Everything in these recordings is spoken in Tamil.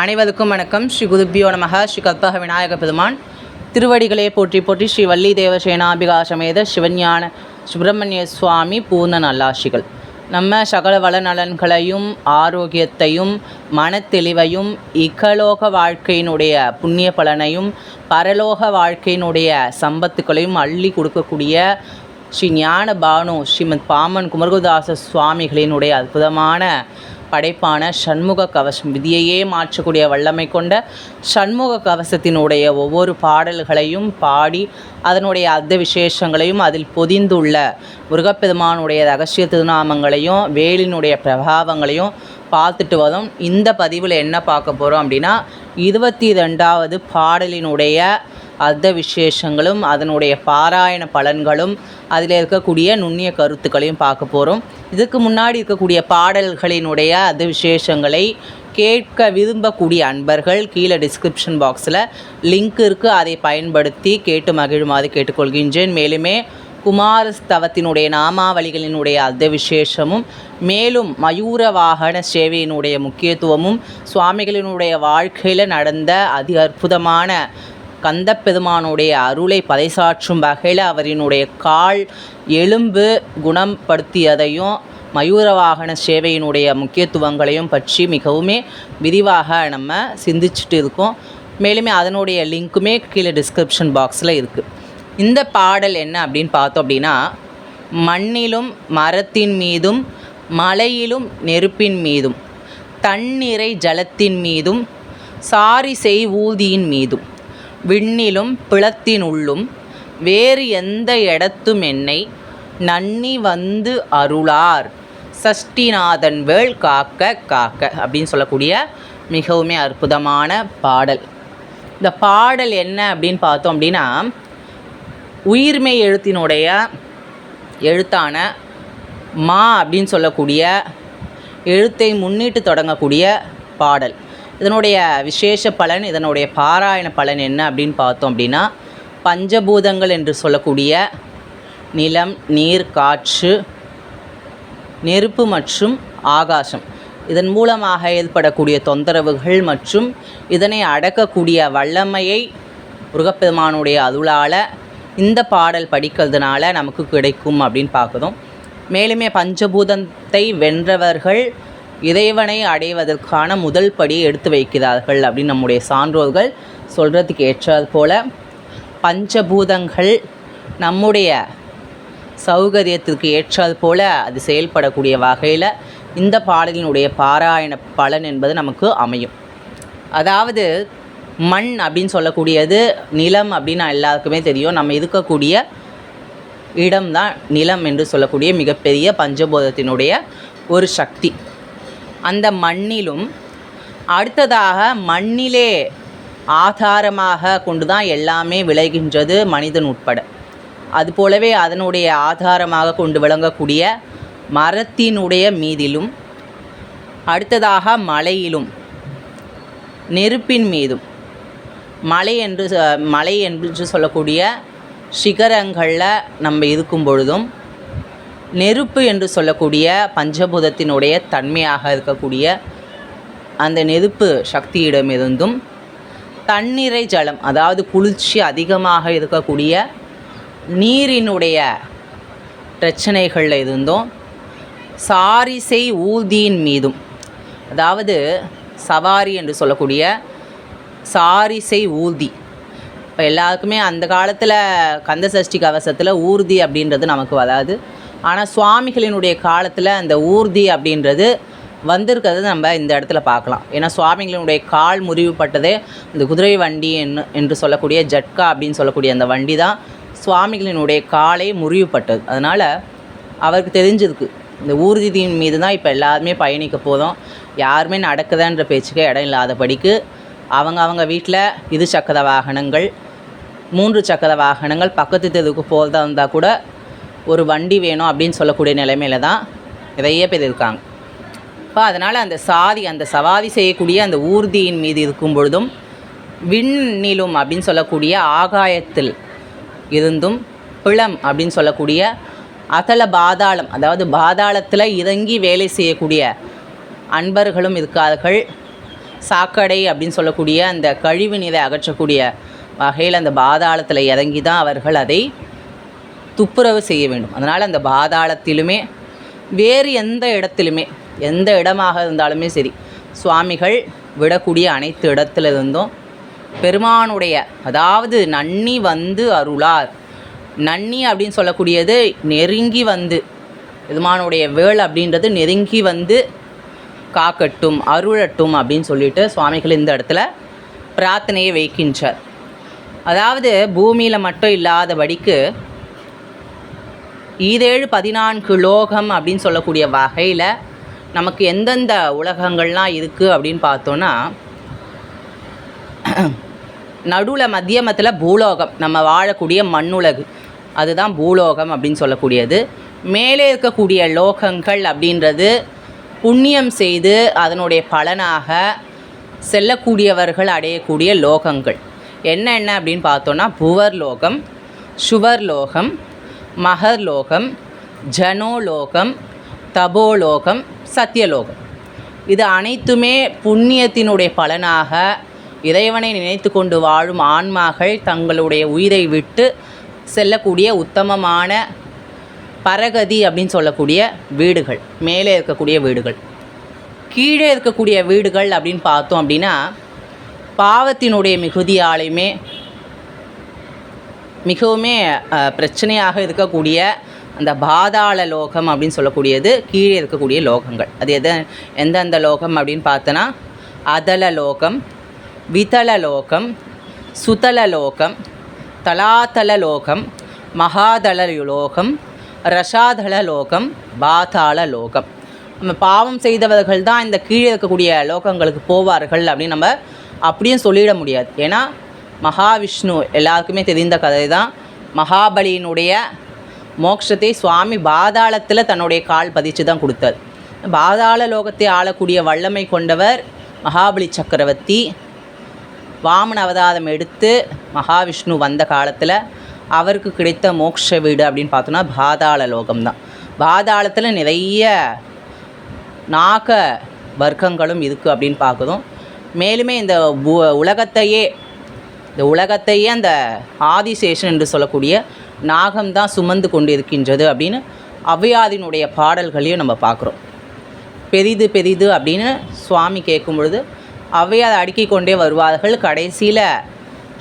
அனைவருக்கும் வணக்கம். ஸ்ரீ குருப்பியோ நமக. ஸ்ரீ கற்பக விநாயக பெருமான். திருவடிகளே போற்றி போற்றி ஸ்ரீ வள்ளி தேவ சமேத சிவஞான சுப்பிரமணிய சுவாமி பூர்ண நல்லாசிகள் நம்ம சகல வள நலன்களையும் ஆரோக்கியத்தையும் மனத்தெளிவையும் இகலோக வாழ்க்கையினுடைய புண்ணிய பலனையும் பரலோக வாழ்க்கையினுடைய சம்பத்துக்களையும் அள்ளி கொடுக்கக்கூடிய ஸ்ரீ ஞான பானு ஸ்ரீமத் பாமன் குமரகுதாச சுவாமிகளினுடைய அற்புதமான படைப்பான சண்முக கவசம். விதியையே மாற்றக்கூடிய வல்லமை கொண்ட சண்முக கவசத்தினுடைய ஒவ்வொரு பாடல்களையும் பாடி அதனுடைய அர்த்த விசேஷங்களையும் அதில் பொதிந்துள்ள முருகப்பெருமானுடைய ரகசிய திருநாமங்களையும் வேலினுடைய பிரபாவங்களையும் பார்த்துட்டு வரோம். இந்த பதிவில் என்ன பார்க்க போகிறோம் அப்படின்னா இருபத்தி ரெண்டாவது பாடலினுடைய அர்த்த விசேஷங்களும் அதனுடைய பாராயண பலன்களும் அதில் இருக்கக்கூடிய நுண்ணிய கருத்துக்களையும் பார்க்க போகிறோம் இதுக்கு முன்னாடி இருக்கக்கூடிய பாடல்களினுடைய அர்த்த விசேஷங்களை கேட்க விரும்பக்கூடிய அன்பர்கள் கீழே டிஸ்கிரிப்ஷன் பாக்ஸில் லிங்க் இருக்குது அதை பயன்படுத்தி கேட்டு மகிழுமாறு கேட்டுக்கொள்கின்றேன். மேலுமே குமாரஸ்தவத்தினுடைய நாமாவளிகளினுடைய அர்த்த விசேஷமும் மேலும் மயூர வாகன சேவையினுடைய முக்கியத்துவமும் சுவாமிகளினுடைய வாழ்க்கையில் நடந்த அதி அற்புதமான கந்தப்பெருமானுடைய அருளை பறைசாற்றும் வகையில் அவரினுடைய கால் எலும்பு குணப்படுத்தியதையும் மயூர வாகன சேவையினுடைய முக்கியத்துவங்களையும் பற்றி மிகவுமே விரிவாக நம்ம சிந்திச்சுட்டு இருக்கோம். மேலுமே அதனுடைய லிங்க்குமே கீழே டிஸ்கிரிப்ஷன் பாக்ஸில் இருக்குது இந்த பாடல் என்ன அப்படின்னு பார்த்தோம் அப்படின்னா மண்ணிலும் மரத்தின் மீதும் மலையிலும் நெருப்பின் மீதும் தண்ணீரை ஜலத்தின் மீதும் சாரி செய் ஊதியின் மீதும். விண்ணிலும் பிளத்தினுள்ளும் வேறு எந்த இடத்தும் என்னை நன்னி வந்து அருளார். சஷ்டிநாதன் வேள் காக்க காக்க அப்படின்னு சொல்லக்கூடிய மிகவுமே அற்புதமான பாடல். இந்த பாடல் என்ன அப்படின்னு பார்த்தோம் அப்படின்னா உயிர்மை எழுத்தினுடைய எழுத்தான மா அப்படின்னு சொல்லக்கூடிய எழுத்தை முன்னிட்டு தொடங்கக்கூடிய பாடல். இதனுடைய விசேஷ பலன் இதனுடைய பாராயண பலன் என்ன அப்படின்னு பார்த்தோம் அப்படின்னா பஞ்சபூதங்கள் என்று சொல்லக்கூடிய நிலம் நீர் காற்று நெருப்பு மற்றும் ஆகாசம். இதன் மூலமாக ஏற்படக்கூடிய தொந்தரவுகள் மற்றும் இதனை அடக்கக்கூடிய வல்லமையை முருகப்பெருமானுடைய அருளால் இந்த பாடல் படிக்கிறதுனால நமக்கு கிடைக்கும் அப்படின்னு பார்க்குறோம். மேலுமே பஞ்சபூதத்தை வென்றவர்கள் இறைவனை அடைவதற்கான முதல் படியை எடுத்து வைக்கிறார்கள் அப்படின்னு நம்முடைய சான்றோர்கள் சொல்கிறதுக்கு ஏற்றாது போல் பஞ்சபூதங்கள் நம்முடைய சௌகரியத்திற்கு ஏற்றாது போல் அது செயல்படக்கூடிய வகையில் இந்த பாடலினுடைய பாராயண பலன் என்பது நமக்கு அமையும். அதாவது மண் அப்படின்னு சொல்லக்கூடியது நிலம் அப்படின்னு எல்லாருக்குமே தெரியும். நம்ம இருக்கக்கூடிய இடம்தான் நிலம் என்று சொல்லக்கூடிய மிகப்பெரிய பஞ்சபூதத்தினுடைய ஒரு சக்தி. அந்த மண்ணிலும் அடுத்ததாக மண்ணிலே ஆதாரமாக கொண்டு தான் எல்லாமே விளைகின்றது மனிதன் உட்பட. அதுபோலவே அதனுடைய ஆதாரமாக கொண்டு விளங்கக்கூடிய மரத்தினுடைய மீதிலும் அடுத்ததாக மலையிலும் நெருப்பின் மீதும். மலை என்று மலை என்று சொல்லக்கூடிய சிகரங்களில் நம்ம இருக்கும் பொழுதும் நெருப்பு என்று சொல்லக்கூடிய பஞ்சபூதத்தினுடைய தன்மையாக இருக்கக்கூடிய அந்த நெருப்பு சக்தியிடமிருந்தும் தண்ணீரை ஜலம் அதாவது குளிர்ச்சி அதிகமாக இருக்கக்கூடிய நீரினுடைய பிரச்சனைகளில் இருந்தும் சாரிசை ஊர்தியின் மீதும் அதாவது சவாரி என்று சொல்லக்கூடிய சாரிசை ஊர்தி. இப்போ எல்லாருக்குமே அந்த காலத்தில் கந்த சஷ்டி கவசத்தில் ஊர்தி அப்படின்றது நமக்கு வராது. ஆனால் சுவாமிகளினுடைய காலத்தில் அந்த ஊர்தி அப்படின்றது வந்திருக்கிறது நம்ம இந்த இடத்துல பார்க்கலாம். ஏன்னா சுவாமிகளினுடைய கால் முறிவுப்பட்டதே இந்த குதிரை வண்டி என்று என்று சொல்லக்கூடிய ஜட்கா அப்படின்னு சொல்லக்கூடிய அந்த வண்டி தான் சுவாமிகளினுடைய காலை முறிவுப்பட்டது அதனால் அவருக்கு தெரிஞ்சிருக்கு. இந்த ஊர்தியின் மீது தான் இப்போ எல்லாருமே பயணிக்க போதும் யாருமே நடக்குதான்ற பேச்சுக்கே இடம் இல்லாதபடிக்கு அவங்க அவங்க வீட்டில் இரு சக்கர வாகனங்கள் மூன்று சக்கர வாகனங்கள் பக்கத்து தெருவுக்கு போகிறதா இருந்தால் கூட ஒரு வண்டி வேணும் அப்படின்னு சொல்லக்கூடிய நிலைமையில தான் நிறைய பேர் இருக்காங்க இப்போ அதனால் அந்த சாதி அந்த சவாரி செய்யக்கூடிய அந்த ஊர்தியின் மீது இருக்கும் பொழுதும் விண்ணிலும் அப்படின்னு சொல்லக்கூடிய ஆகாயத்தில் இருந்தும் பிளம் அப்படின்னு சொல்லக்கூடிய அகல பாதாளம் அதாவது பாதாளத்தில் இறங்கி வேலை செய்யக்கூடிய அன்பர்களும் இருக்கார்கள். சாக்கடை அப்படின்னு சொல்லக்கூடிய அந்த கழிவு நீரை அகற்றக்கூடிய வகையில் அந்த பாதாளத்தில் இறங்கி தான் அவர்கள் அதை துப்புரவு செய்ய வேண்டும். அதனால் அந்த பாதாளத்திலுமே வேறு எந்த இடத்திலுமே எந்த இடமாக இருந்தாலுமே சரி சுவாமிகள் விடக்கூடிய அனைத்து இடத்துல இருந்தும் பெருமானுடைய அதாவது நன்னி வந்து அருளார். நன்னி அப்படின்னு சொல்லக்கூடியது நெருங்கி வந்து பெருமானுடைய வேள் அப்படின்றது நெருங்கி வந்து காக்கட்டும் அருளட்டும் அப்படின்னு சொல்லிட்டு சுவாமிகள் இந்த இடத்துல பிரார்த்தனையை வைக்கின்றார். அதாவது பூமியில் மட்டும் இல்லாதபடிக்கு ஈதேழு பதினான்கு லோகம் அப்படின்னு சொல்லக்கூடிய வகையில் நமக்கு எந்தெந்த உலகங்கள்லாம் இருக்குது அப்படின்னு பார்த்தோன்னா நடுவில் மத்தியமத்தில் பூலோகம் நம்ம வாழக்கூடிய மண்ணுலகு. அதுதான் பூலோகம் அப்படின்னு சொல்லக்கூடியது. மேலே இருக்கக்கூடிய லோகங்கள் அப்படின்றது புண்ணியம் செய்து அதனுடைய பலனாக செல்லக்கூடியவர்கள் அடையக்கூடிய லோகங்கள். என்ன என்ன அப்படின்னு பார்த்தோன்னா புவர் லோகம் சுவர் லோகம் மகர் லோகம் ஜனோலோகம் தபோலோகம் சத்தியலோகம் இது அனைத்துமே புண்ணியத்தினுடைய பலனாக இறைவனை நினைத்து கொண்டு வாழும் ஆன்மாக்கள் தங்களுடைய உயிரை விட்டு செல்லக்கூடிய உத்தமமான பரகதி அப்படின்னு சொல்லக்கூடிய வீடுகள் மேலே இருக்கக்கூடிய வீடுகள். கீழே இருக்கக்கூடிய வீடுகள் அப்படின்னு பார்த்தோம் அப்படின்னா பாவத்தினுடைய மிகுதியாலையுமே மிகவுமே பிரச்சனையாக இருக்கக்கூடிய அந்த பாதாள லோகம் அப்படின்னு சொல்லக்கூடியது கீழே இருக்கக்கூடிய லோகங்கள். அது எது எந்தெந்த லோகம் அப்படின்னு பார்த்தோன்னா அதல லோகம் விதள லோகம் சுதல லோகம் தலாதல லோகம் மகாதள லோகம் ரஷாதள லோகம் பாதாள லோகம். நம்ம பாவம் செய்தவர்கள் தான் இந்த கீழே இருக்கக்கூடிய லோகங்களுக்கு போவார்கள் அப்படின்னு நம்ம அப்படியும் சொல்லிட முடியாது. ஏன்னா மகாவிஷ்ணு எல்லாருக்குமே தெரிந்த கதை தான் மகாபலியினுடைய மோட்சத்தை சுவாமி பாதாளத்தில் தன்னுடைய கால் பதிச்சு தான் கொடுத்தார். பாதாள லோகத்தை ஆளக்கூடிய வல்லமை கொண்டவர் மகாபலி சக்கரவர்த்தி. வாமன அவதாரம் எடுத்து மகாவிஷ்ணு வந்த காலத்தில் அவருக்கு கிடைத்த மோட்ச வீடு அப்படின்னு பார்த்தோன்னா பாதாள லோகம் தான் பாதாளத்தில் நிறைய நாக வர்க்கங்களும் இருக்குது அப்படின்னு பார்க்குறோம். மேலுமே இந்த உலகத்தையே இந்த உலகத்தையே அந்த ஆதிசேஷன் என்று சொல்லக்கூடிய நாகம் தான் சுமந்து கொண்டு இருக்கின்றது அப்படின்னு ஔவையாரினுடைய பாடல்களையும் நம்ம பார்க்குறோம். பெரிது பெரிது அப்படின்னு சுவாமி கேட்கும் பொழுது ஔவையார் அடுக்கிக் கொண்டே வருவார்கள். கடைசியில்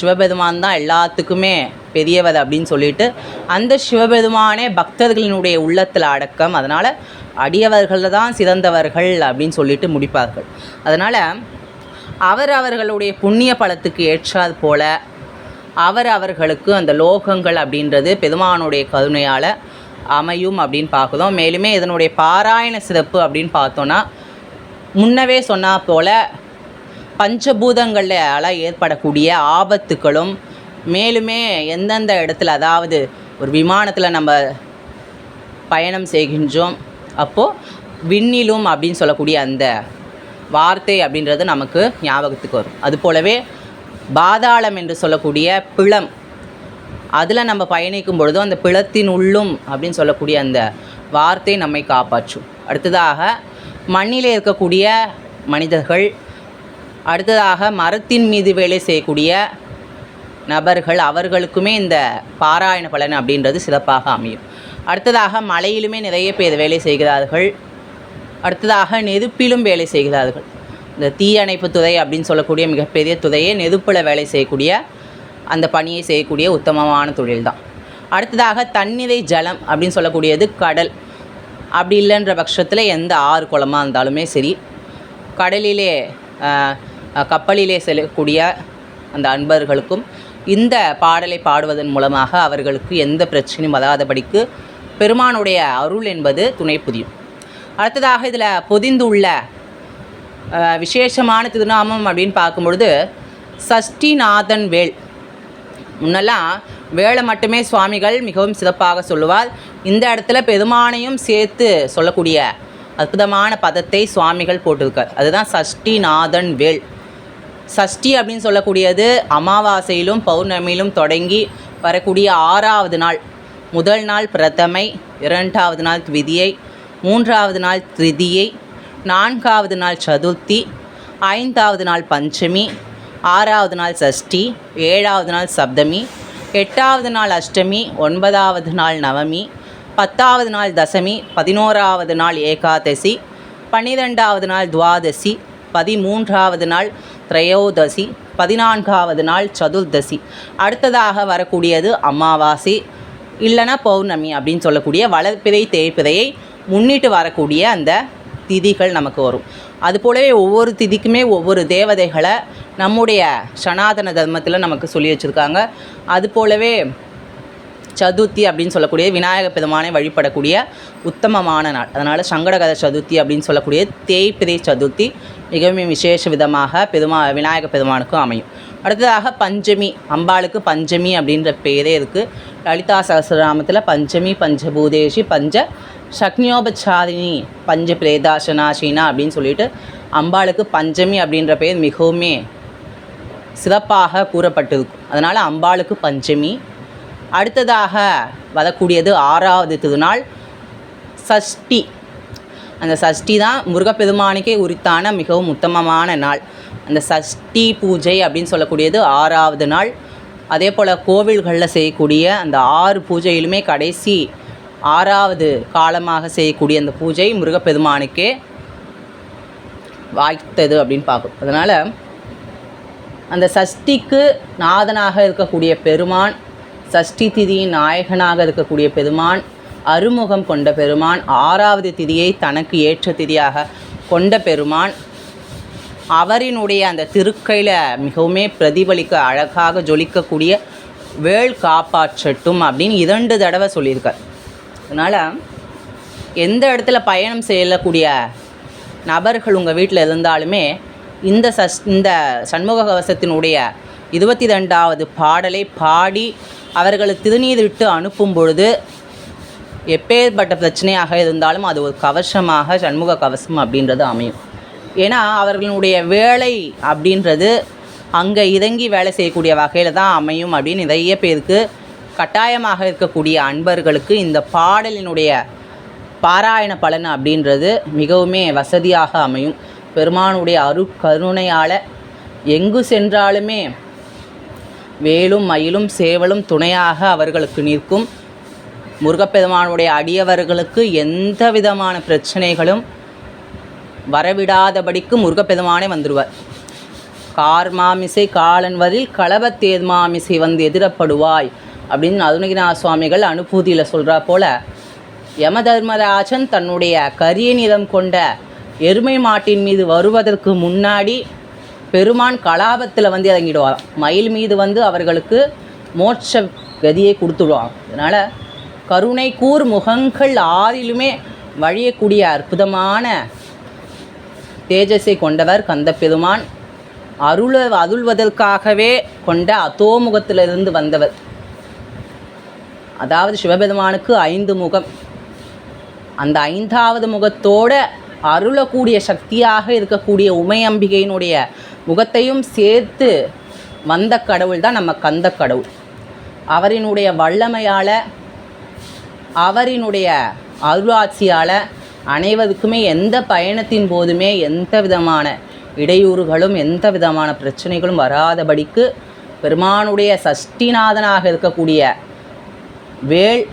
சிவபெருமான் தான் எல்லாத்துக்குமே பெரியவர் அப்படின்னு சொல்லிட்டு அந்த சிவபெருமானே பக்தர்களினுடைய உள்ளத்தில் அடக்கம். அதனால் அடியவர்கள் தான் சிறந்தவர்கள் அப்படின்னு சொல்லிட்டு முடிப்பார்கள். அதனால் அவர் அவர்களுடைய புண்ணிய பலத்துக்கு ஏற்றாற் போல அவர் அவர்களுக்கு அந்த லோகங்கள் அப்படின்றது பெருமானுடைய கருணையால் அமையும் அப்படின்னு பார்க்குறோம். மேலுமே இதனுடைய பாராயண சிறப்பு அப்படின்னு பார்த்தோன்னா முன்னவே சொன்னா போல பஞ்சபூதங்களால் ஏற்படக்கூடிய ஆபத்துக்களும் மேலுமே எந்தெந்த இடத்துல அதாவது ஒரு விமானத்தில் நம்ம பயணம் செய்கின்றோம் அப்போது விண்ணிலும் அப்படின்னு சொல்லக்கூடிய அந்த வார்த்தை அப்படின்றது நமக்கு ஞாபகத்துக்கு வரும். அது போலவே பாதாளம் என்று சொல்லக்கூடிய பிளம். அதில் நம்ம பயணிக்கும் பொழுதும் அந்த பிளத்தின் உள்ளும் அப்படின்னு சொல்லக்கூடிய அந்த வார்த்தை நம்மை காப்பாற்றும். அடுத்ததாக மண்ணிலே இருக்கக்கூடிய மனிதர்கள் அடுத்ததாக மரத்தின் மீது வேலை செய்யக்கூடிய நபர்கள் அவர்களுக்குமே இந்த பாராயண பலன் அப்படின்றது சிறப்பாக அமையும். அடுத்ததாக மலையிலுமே நிறைய பேர் வேலை செய்கிறார்கள். அடுத்ததாக நெருப்பிலும் வேலை செய்கிறார்கள். இந்த தீயணைப்பு துறை அப்படின்னு சொல்லக்கூடிய மிகப்பெரிய துறையே நெருப்பில் வேலை செய்யக்கூடிய அந்த பணியை செய்யக்கூடிய உத்தமமான தொழில் தான் அடுத்ததாக தண்ணீரை ஜலம் அப்படின்னு சொல்லக்கூடியது கடல். அப்படி இல்லைன்ற பட்சத்தில் எந்த ஆறு குளமாக இருந்தாலுமே சரி கடலிலே கப்பலிலே செல்லக்கூடிய அந்த அன்பர்களுக்கும் இந்த பாடலை பாடுவதன் மூலமாக அவர்களுக்கு எந்த பிரச்சனையும் வராதபடிக்கு பெருமானுடைய அருள் என்பது துணை புரியும். அடுத்ததாக இதில் பொதிந்துள்ள விசேஷமான திருநாமம் அப்படின்னு பார்க்கும்பொழுது சஷ்டிநாதன் வேல் முன்னெல்லாம் வேலை மட்டுமே சுவாமிகள் மிகவும் சிறப்பாக சொல்லுவார். இந்த இடத்துல பெருமானையும் சேர்த்து சொல்லக்கூடிய அற்புதமான பதத்தை சுவாமிகள் போட்டிருக்கார். அதுதான் சஷ்டிநாதன் வேல் சஷ்டி அப்படின்னு சொல்லக்கூடியது அமாவாசையிலும் பௌர்ணமியிலும் தொடங்கி வரக்கூடிய ஆறாவது நாள். முதல் நாள் பிரதமை இரண்டாவது நாள் த்விதியை மூன்றாவது நாள் திருதியை நான்காவது நாள் சதுர்த்தி ஐந்தாவது நாள் பஞ்சமி ஆறாவது நாள் சஷ்டி ஏழாவது நாள் சப்தமி எட்டாவது நாள் அஷ்டமி ஒன்பதாவது நாள் நவமி பத்தாவது நாள் தசமி பதினோராவது நாள் ஏகாதசி பன்னிரெண்டாவது நாள் துவாதசி பதிமூன்றாவது நாள் திரையோதசி பதினான்காவது நாள் சதுர்தசி. அடுத்ததாக வரக்கூடியது அமாவாசை. இல்லைன்னா பௌர்ணமி அப்படின்னு சொல்லக்கூடிய வளர்ப்பிறை தேய்ப்பிறையை முன்னிட்டு வரக்கூடிய அந்த திதிகள் நமக்கு வரும். அதுபோலவே ஒவ்வொரு திதிக்குமே ஒவ்வொரு தேவதைகளை நம்முடைய சனாதன தர்மத்தில் நமக்கு சொல்லி வச்சுருக்காங்க. அதுபோலவே சதுர்த்தி அப்படின்னு சொல்லக்கூடிய விநாயக பெருமானை வழிபடக்கூடிய உத்தமமான நாள். அதனால் சங்கடகத சதுர்த்தி அப்படின்னு சொல்லக்கூடிய தேய்பிரை சதுர்த்தி மிகவும் விசேஷ விதமாக பெருமா விநாயக பெருமானுக்கும் அமையும். அடுத்ததாக பஞ்சமி அம்பாளுக்கு பஞ்சமி அப்படின்ற பேரே இருக்குது லலிதா சகசிரநாமத்தில் பஞ்சமி பஞ்சபூதேஷி பஞ்ச சக்னியோபச்சாரிணி பஞ்ச பிரேதாசனாசினா அப்படின்னு சொல்லிட்டு அம்பாளுக்கு பஞ்சமி அப்படின்ற பெயர் மிகவுமே சிறப்பாக கூறப்பட்டிருக்கும் அதனால் அம்பாளுக்கு பஞ்சமி. அடுத்ததாக வரக்கூடியது ஆறாவது திருநாள் சஷ்டி. அந்த சஷ்டி தான் முருகப்பெருமானுக்கே உரித்தான மிகவும் உத்தமமான நாள். அந்த சஷ்டி பூஜை அப்படின்னு சொல்லக்கூடியது ஆறாவது நாள். அதே போல் கோவில்களில் செய்யக்கூடிய அந்த ஆறு பூஜையிலுமே கடைசி ஆறாவது காலமாக செய்யக்கூடிய அந்த பூஜை முருகப்பெருமானுக்கே வாய்த்தது அப்படின்னு பார்க்கும். அதனால் அந்த சஷ்டிக்கு நாதனாக இருக்கக்கூடிய பெருமான் சஷ்டி திதியின் நாயகனாக இருக்கக்கூடிய பெருமான் அருமுகம் கொண்ட பெருமான் ஆறாவது திதியை தனக்கு ஏற்ற திதியாக கொண்ட பெருமான் அவரினுடைய அந்த திருக்கையில் மிகவுமே பிரதிபலிக்க அழகாக ஜொலிக்கக்கூடிய வேள் காப்பாற்றட்டும் அப்படின்னு இரண்டு தடவை சொல்லியிருக்கார். அதனால் எந்த இடத்துல பயணம் செய்யக்கூடிய நபர்கள் உங்கள் வீட்டில் இருந்தாலுமே இந்த சஸ் இந்த சண்முக கவசத்தினுடைய இருபத்தி ரெண்டாவது பாடலை பாடி அவர்களை திருநீர் விட்டு அனுப்பும் பொழுது எப்பேற்பட்ட பிரச்சனையாக இருந்தாலும் அது ஒரு கவசமாக சண்முக கவசம் அப்படின்றது அமையும். ஏன்னா அவர்களுடைய வேலை அப்படின்றது அங்கே இறங்கி வேலை செய்யக்கூடிய வகையில் தான் அமையும் அப்படின்னு நிறைய பேருக்கு கட்டாயமாக இருக்கக்கூடிய அன்பர்களுக்கு இந்த பாடலினுடைய பாராயண பலன் அப்படின்றது மிகவுமே வசதியாக அமையும். பெருமானுடைய அரு கருணையால் எங்கு சென்றாலுமே வேலும் மயிலும் சேவலும் துணையாக அவர்களுக்கு நிற்கும். முருகப்பெருமானுடைய அடியவர்களுக்கு எந்த விதமான பிரச்சனைகளும் வரவிடாதபடிக்கு முருகப்பெருமானே வந்துடுவார் கார் மாமிசை காலன் வந்து எதிரப்படுவாய் அப்படின்னு அருணகிரிநாத சுவாமிகள் அனுபூதியில் சொல்கிறா போல யமதர்மராஜன் தன்னுடைய கரிய நிறம் கொண்ட எருமை மாட்டின் மீது வருவதற்கு முன்னாடி பெருமான் கலாபத்தில் வந்து இறங்கிடுவார் மயில் மீது வந்து அவர்களுக்கு மோட்ச கதியை கொடுத்துடுவான் அதனால் கருணை கூர் முகங்கள் ஆறிலுமே வழியக்கூடிய அற்புதமான தேஜஸை கொண்டவர் கந்த பெருமான் அருள அருள்வதற்காகவே கொண்ட அதோமுகத்திலிருந்து வந்தவர். அதாவது சிவபெருமானுக்கு ஐந்து முகம். அந்த ஐந்தாவது முகத்தோட அருளக்கூடிய சக்தியாக இருக்கக்கூடிய உமையம்பிகையினுடைய முகத்தையும் சேர்த்து வந்த கடவுள் தான் நம்ம கந்த கடவுள் அவரினுடைய வல்லமையால் அவரினுடைய அருளாட்சியால் அனைவருக்குமே எந்த பயணத்தின் போதுமே எந்த விதமான இடையூறுகளும் எந்த விதமான பிரச்சனைகளும் வராதபடிக்கு பெருமானுடைய சஷ்டிநாதனாக இருக்கக்கூடிய வேள்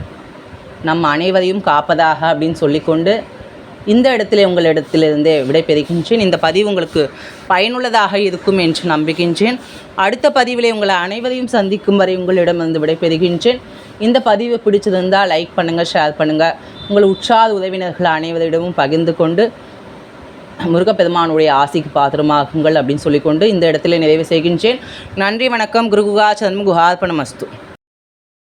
நம் அனைவரையும் காப்பதாக அப்படின்னு சொல்லிக்கொண்டு இந்த இடத்துல உங்களிடத்திலிருந்தே விடைபெறுகின்றேன். இந்த பதிவு உங்களுக்கு பயனுள்ளதாக இருக்கும் என்று நம்புகின்றேன். அடுத்த பதிவிலே உங்களை அனைவரையும் சந்திக்கும் வரை உங்களிடமிருந்து விடைபெறுகின்றேன். இந்த பதிவு பிடிச்சிருந்தால் லைக் பண்ணுங்கள் ஷேர் பண்ணுங்கள் உங்கள் உற்சாக உறவினர்கள் அனைவரிடமும் பகிர்ந்து கொண்டு முருகப்பெருமானுடைய ஆசிக்கு பாத்திரமாகுங்கள் அப்படின்னு சொல்லிக்கொண்டு இந்த இடத்துல நிறைவு செய்கின்றேன். நன்றி வணக்கம். குருகுகா சண்முகுஹார்ப்பணமஸ்து.